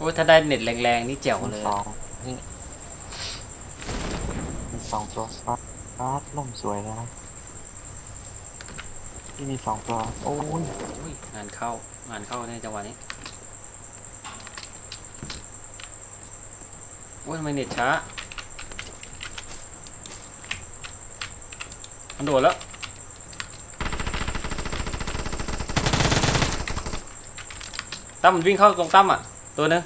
โอ้ยถ้าได้เน็ตแรงๆนี่แจ๋วมีเลยสองนี่มีสองตัวฟาดฟาดล่มสวยแล้วนะที่มีสองตัวโอ้ยโอ้ยงานเข้างานเข้าในจังหวะนี้โอ้ยทำไมเน็ตช้ามันโดดแล้วตั้มมันวิ่งเข้าตรงตั้มอะ ตัวหนึง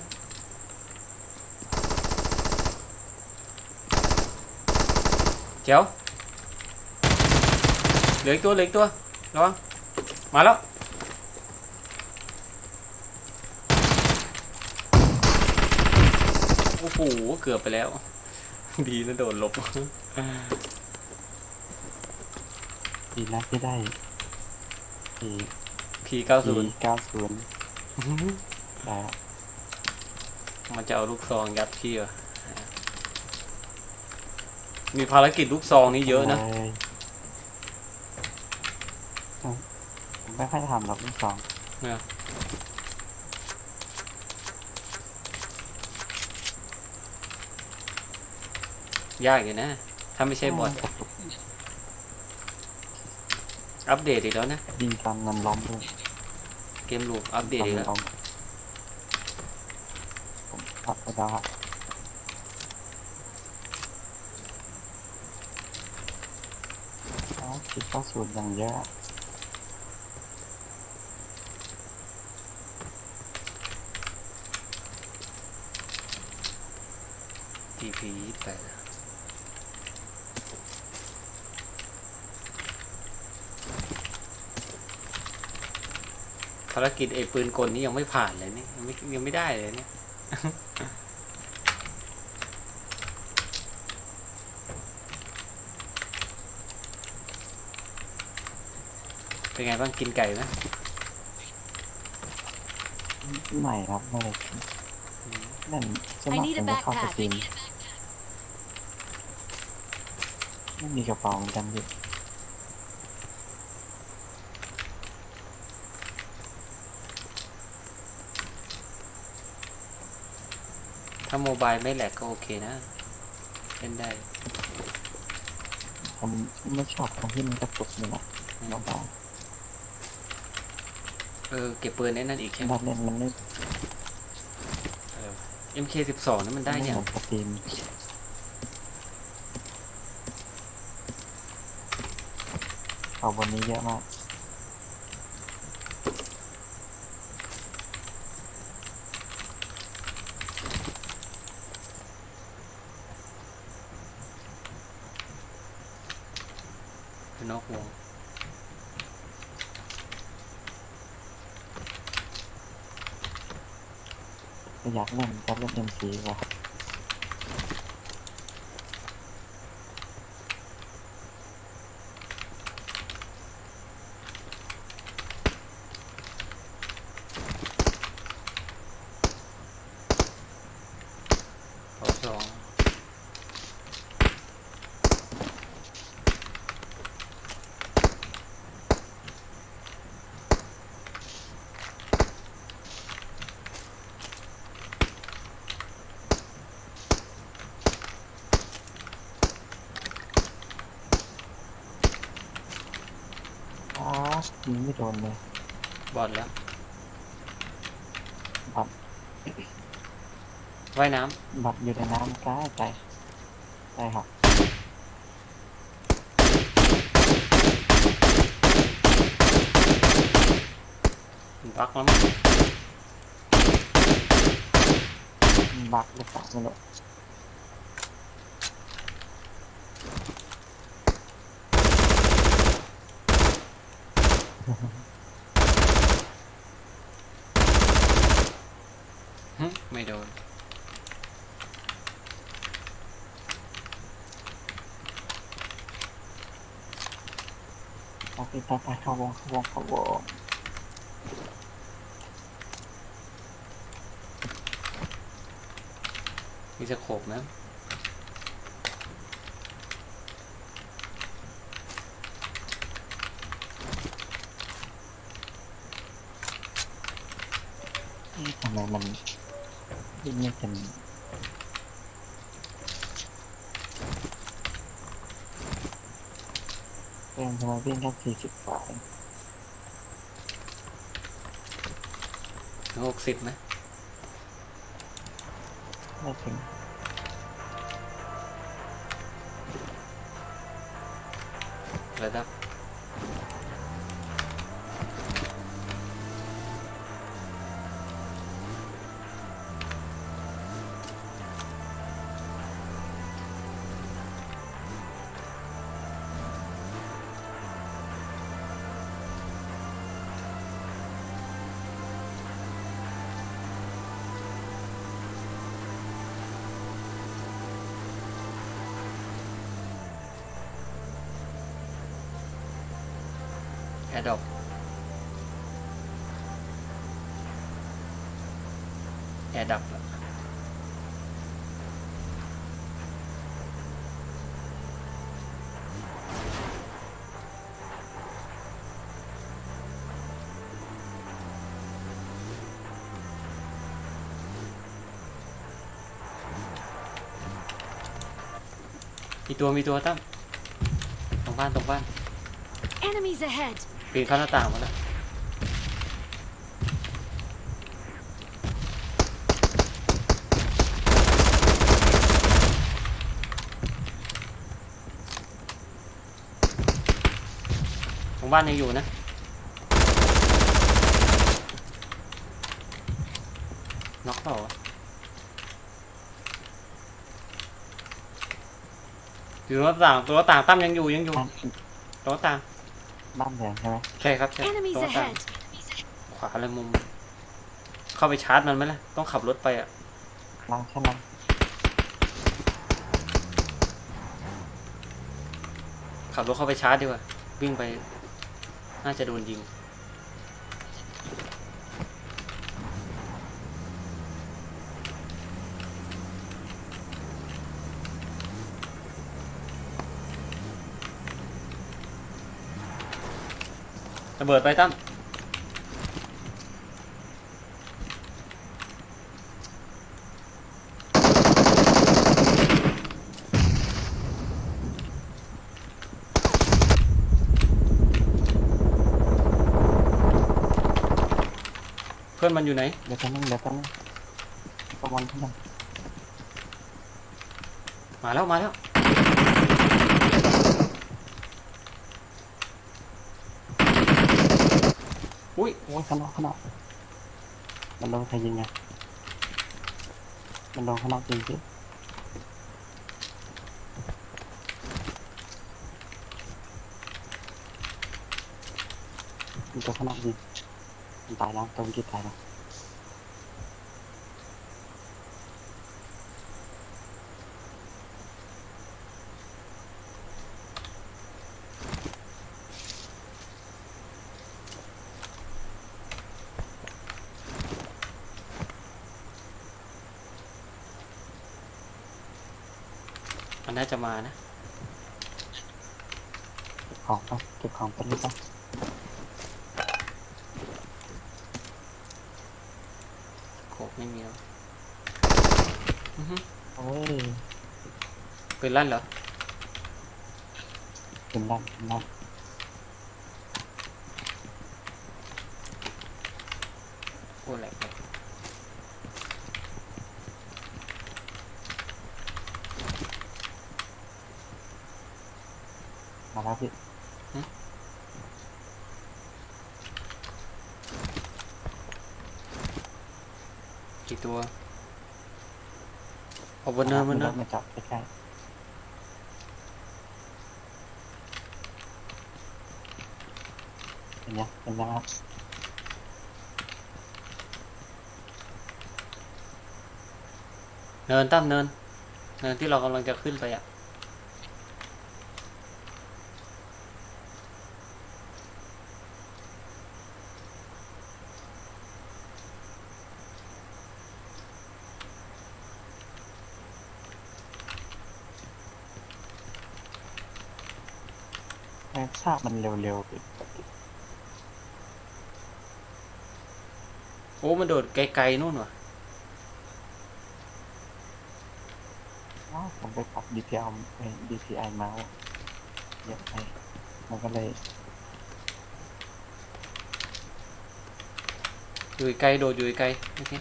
เจ๋วเหลืออีกตัวเหลืออีกตัวระวังมาแล้วโอ้โหเกือบไปแล้ว ดีนะโดนลบดีแล้วที่ได้สี่พีเก้าศูสี่นย์เก้าศูนย์ได้แล้ว มันจะเอาลูกซองยัดพี่เหรอมีภารกิจลูกซองนี่เยอะนะลผมไม่ค่อยทำหรอกลูกสองยากอยู่นะ ถ้าไม่ใช่บอทอัปเดตอีกแล้วนะยิงตามเงินล้อมด้วยเกมลูกอัปเดตตามอีกเงินแล้วล้อม ผมพับไปแล้วคิดว่าสูตรอย่างเยอะทีพียี่แปดภารกิจไอ้ปืนกลนี่ยังไม่ผ่านเลยนี่ยยังไม่ยังไม่ได้เลยเนี่ย เป็นไงบ้างกินไก่ไหมใหม่ครับไม่เลยนั่นสมัคร I need ผ a มจะเข้าส backpack. ตรีมไม่มีกระเป๋าเหมือนกันพี่ถ้าโมบายไม่แหลกก็โอเคนะเล่นได้ผมไม่ชอบตรงที่มันกระตุกนี่แหละน้องเออเก็บปืนไอ้นั่นอีกใช่ไหมดัดเล่นมันไม่ MK12 นั่นมันได้ไม่เนี่ยเหมือนสตรีมเอาวันนี้เยอะมาก อยากเล่นกับล่นเอ็มซีว่ะขาสองอ้า ยิงไม่โดนเลยบอดแล้วบัตรว่ายน้บัตรอยู่ในน้ำใกล้ใจใช่ครับำบักแล้วมั้งบักหรือเปล่าไม่รู้ ไม่โดนโอเคไปไปเข้าวงเข้าวงเข้าวงมีสะโขบนะทำ ไมมันวิ่งไม่เป็นเองทำไมวิ่งแค่สี่สิบกว่าเองถึงหกสิบไหมไม่ถึงระดับ แอดดอปแอดดับมีตัวมีตัวตั้มตรงบ้านตรงบ้าน Enemies ahead! ปีนเข้าหน้าต่างมาแล้วตรงบ้านยังอยู่นะน็อกเปล่าวะอยู่ตรงหน้าต่างตัวหน้าต่างตั้มยังอยู่ยังอยู่บ้านตรงหน้าต่าง บ้านแดงใช่ไหมใช่ครับใช่ Enemies ตรงหน้าต่าง ahead! ขวาเลยมุม เข้าไปชาร์จมันไหมล่ะ ต้องขับรถไปอะล่างใช่ไหมขับรถเข้าไปชาร์จดีกว่า วิ่งไป น่าจะโดนยิง ระเบิดไปตั้มเพื่อนมันอยู่ไหน เดี๋ยวแป๊บนึงเดี๋ยวแป๊บนึงประมวลขึ้นมามาแล้วมาแล้ว อุ้ยโอ้ยข้างนอกข้างนอกมันโดนใครยิงไงมันโดนข้างนอกจริงสิมันตัวข้างนอกยิงมันตายแล้วตัวมื่อกี้ตายแล้ว จะมานะเก็บของไปเก็บของไปเลยไปโขกไม่มีแล้วอือฮึโอ้ยปืนลั่นเหรอเป็นลั่นเป็นลั่น โอ้แหลกแหลก มาแล้วพี่ กี่ตัวเอาบนเนินบนเนิ ร น ถมาจอดใกล้ๆ เป็นยังเป็นยังครับเนินตั้มเนิน เนินที่เรากำลังจะขึ้นไปอะ แม่งภาพมันเร็วๆพี่โอ้มันโดดไกลๆนู่นว่ะผมไปปรับ DPI ไอ้ DPI เมาส์เยอะไปมันก็เลยอยู่ไกลโดดอยู่ไกลโอเค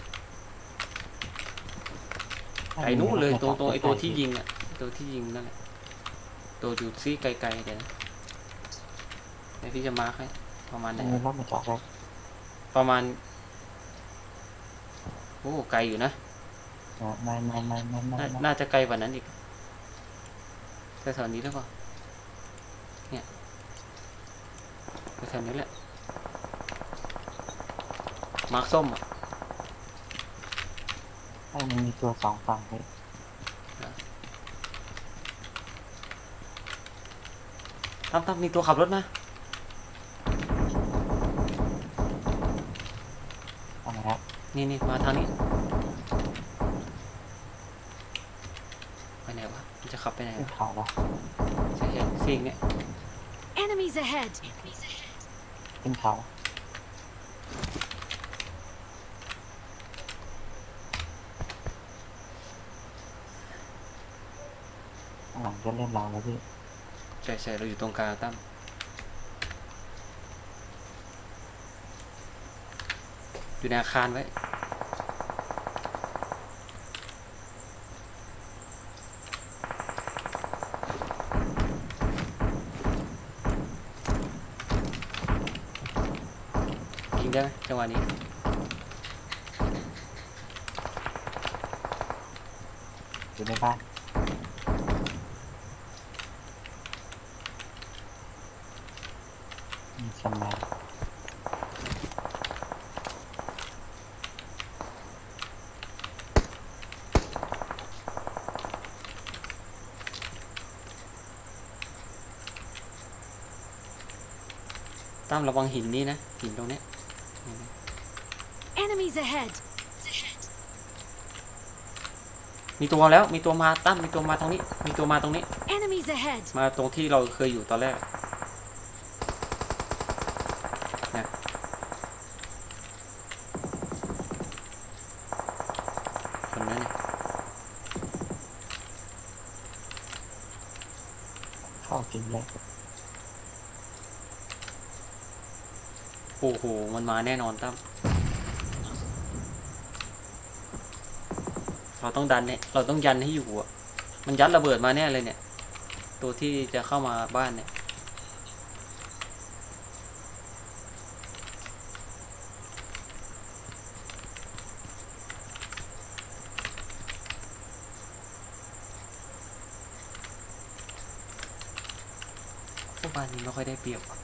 ไกลนู้นเลยตรงตรงไอตัวที่ยิงอะไอ้ตัวที่ยิงนั่นแหละตัวอยู่ซีไกลๆเดี๋ยวนะเดี๋ยวพี่จะมาร์คให้ประมาณไหนมันมีรถมาจอดแล้วประมาณ โอ้ไกลอยู่นะไม่ไม่ไม่ไม่ไม่น่าไม่น่าจะไกลกว่านั้นอีกแถวๆนี้หรือเปล่าเนี่ยแถวๆนี้แหละมาร์คส้มอะไม่มันมีตัวสองฝั่งเลยตั้มตั้มมีตัวขับรถมาเอา นี่นี่มาทางนี้ ไปไหนวะ มันจะขับไปไหนขึ้นวะเขาแล้วใช่ใช่ซีกเนี่ย Enemies ahead! ขึ้นเขาข้างหลังจะเล่นเราแล้วพี่ ใช่ใช่เราอยู่ตรงกลางตั้ม อยู่ในอาคารไว้ ยิงได้ไหมจังหวะนี้อยู่ในบ้านมีสมัย ตั้มระวังหินนี่นะ หินตรงเนี้ย Enemies ahead! มีตัวแล้วมีตัวมาตั้มมีตัวมาตรงนี้ มีตัวมาตรงนี้ Enemies ahead! มาตรงที่เราเคยอยู่ตอนแรกนะคนนั้นเนี่ยเข้าจริงเลย อ้โห มันมาแน่นอนตั้ม เราต้องดันเนี่ย เราต้องยันให้อยู่อะ มันยัดระเบิดมาแน่เลยเนี่ย ตัวที่จะเข้ามาบ้านเนี่ยพวกบ้านนี้ไม่ค่อยได้เปรียบว่ะ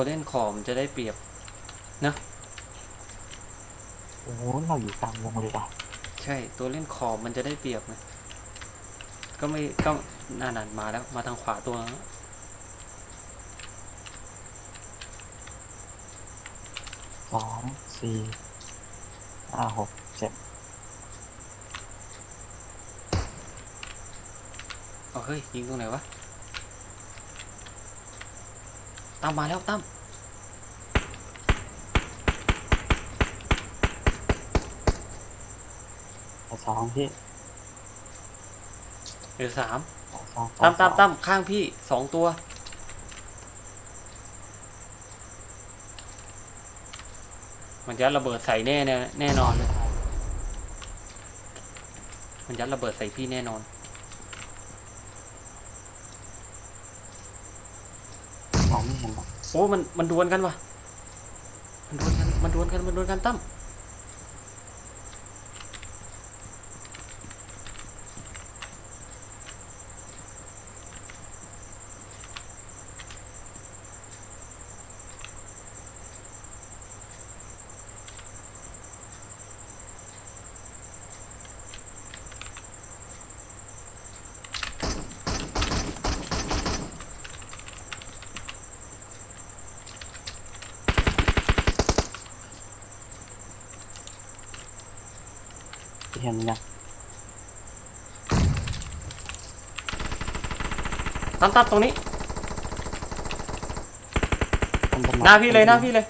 ตัวเล่นขอมจะได้เปรียบโอ้โหเราอยู่กลางวงเลยอะใช่ตัวเล่นขอบมันจะได้เปรียบนะก็ไม่ก็นานานมาแล้ว มาทางขวาตัวแล้วสองสี่ห้าหกเจ็ดเอาเฮ้ยยิงตรงไหนวะ ตั้มมาแล้วตั้มแต่สองพี่เหลือสามสองสองตั้มตั้มสองตั้มข้างพี่สองตัว มันยัดระเบิดใส่แน่แน่แน่นอนเลยมันยัดระเบิดใส่พี่แน่นอน มองไม่เห็นหรอก โอ้มันมันดวลกันวะมันดวลกันมันดวลกันมันดวลกันตั้ม เห็นยังตั้มตั้มตรงนี้ ต้ต้ไม้หน้าพี่เลยหน้าพี่เลย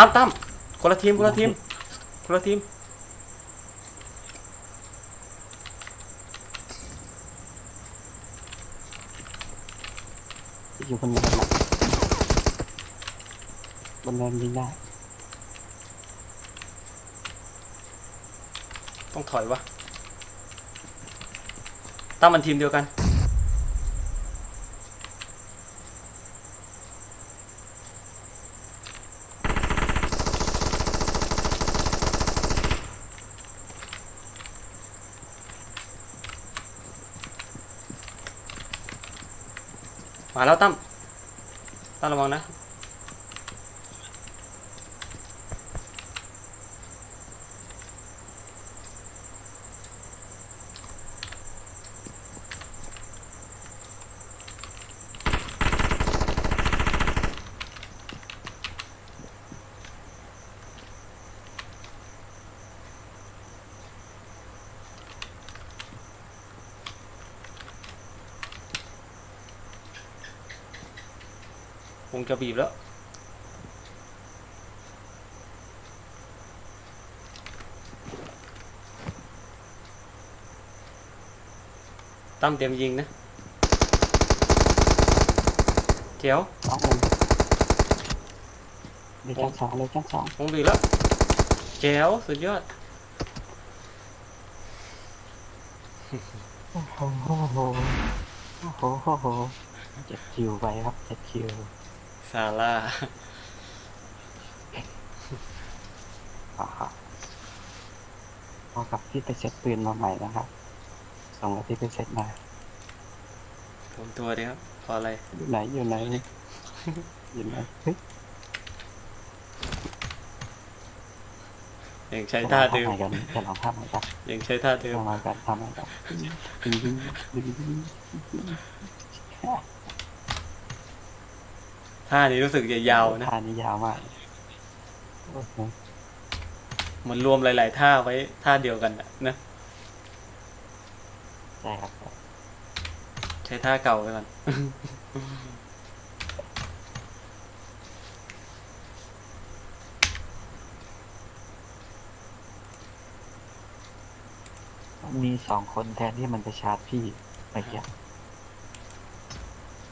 ตั้มตั้มคนละทีมคนละทีมคนละทีมอยู่บนเนินน่ะบนเนินยิงได้ ต้องถอยวะตั้มมันทีมเดียวกัน มาแล้วตั้มตั้มระวังนะ วงจะบีบแล้ว ตั้มเตรียมยิงนะเจียวสององค์เดี๋ยวชั้นสองเลยชั้นสองวงบีบแล้วเจียวสุดยอดโอ้โหโอ้โหโอ้โหโอ้โหเจ็ดคิวไปครับเจ็ดคิว ซาร่าอ่าฮะพอกับที่ไปเซ็ตปืนมาใหม่นะครับ ส่งกับที่ไปเซ็ตมาผมตัวเดียวครับ พออะไร อยู่ไหนอยู่ไหนอยู่ไหนเฮ้ยยังใช้ท่าเดิมจะลองทำใหม่กันจะลองทำใหม่กันยังใช้ท่าเดิมทำใหม่กันทำใหม่กัน ดึงดึงดึงดึงท่านี้รู้สึกจะยาวนะท่านี้ยาวมากโอ้โหเหมือนรวมหลาย ๆ ท่าไว้ท่าเดียวกันน่ะนะ ใช่ครับใช้ท่าเก่าไปก่อน มีสองคนแทนที่มันจะชาร์จพี่เมื่อกี้ไ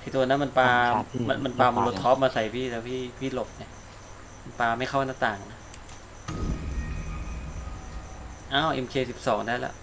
อตัวนั้นมันปลาชาร์จที่มันมันปลาหน้าโมต่างโลท็อปมาใส่พี่แล้วพี่พี่หลบเนี่ยมันปลาไม่เข้าหน้าต่างนะอ้าว MK12 ได้แล้ว